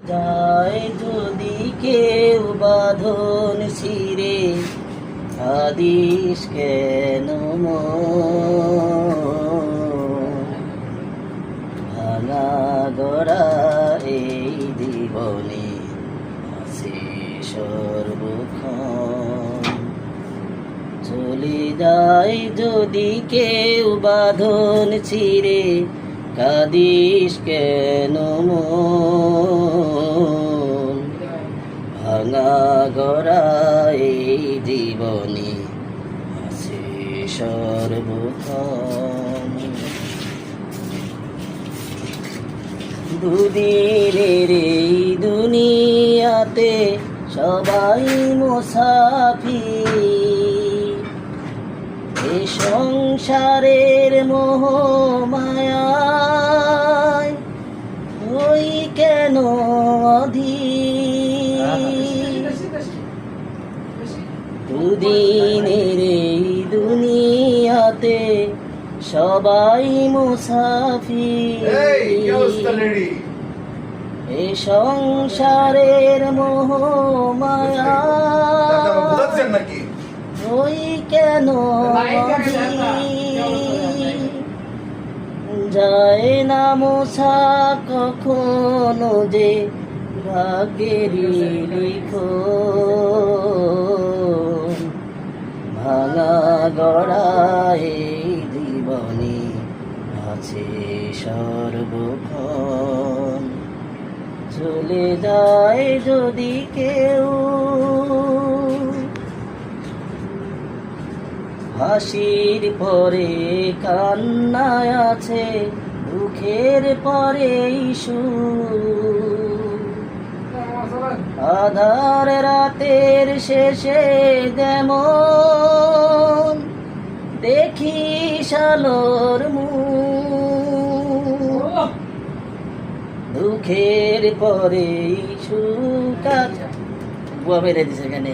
যায় যদি কেউ বাঁধন ছিঁড়ে আদিস কেন? ভাঙা গড়া এই জীবনে আছে সর্বক্ষণ চলে যায় যদি কেউ বাঁধন ছিঁড়ে কাদিস কেন ভাঙা গড়া এই জীবনে আছে সর্বক্ষণ দুদিনের এই দুনিয়াতে সবাই মোসাফি এ সংসারের মোহ মায়ায় ওই কেন অধীর? দুদিনের এই দুনিয়াতে সবাই মুসাফির। লেডি এ সংসারের মোহ মায়া নাকি? ওই কেন যায় না মোছা কখনো যে ভাগ্যেরই লিখো? ভাঙা গড়া এই জীবনে আছে সর্বক্ষণ। চলে যায় যদি কেউ হাসির পরে কান্নায় আছে, দুঃখের পরে আধার রাতের শেষে যেমন দেখি সালোর দুঃখের পরে আছে। বুয়া বেড়ে দিছে এখানে।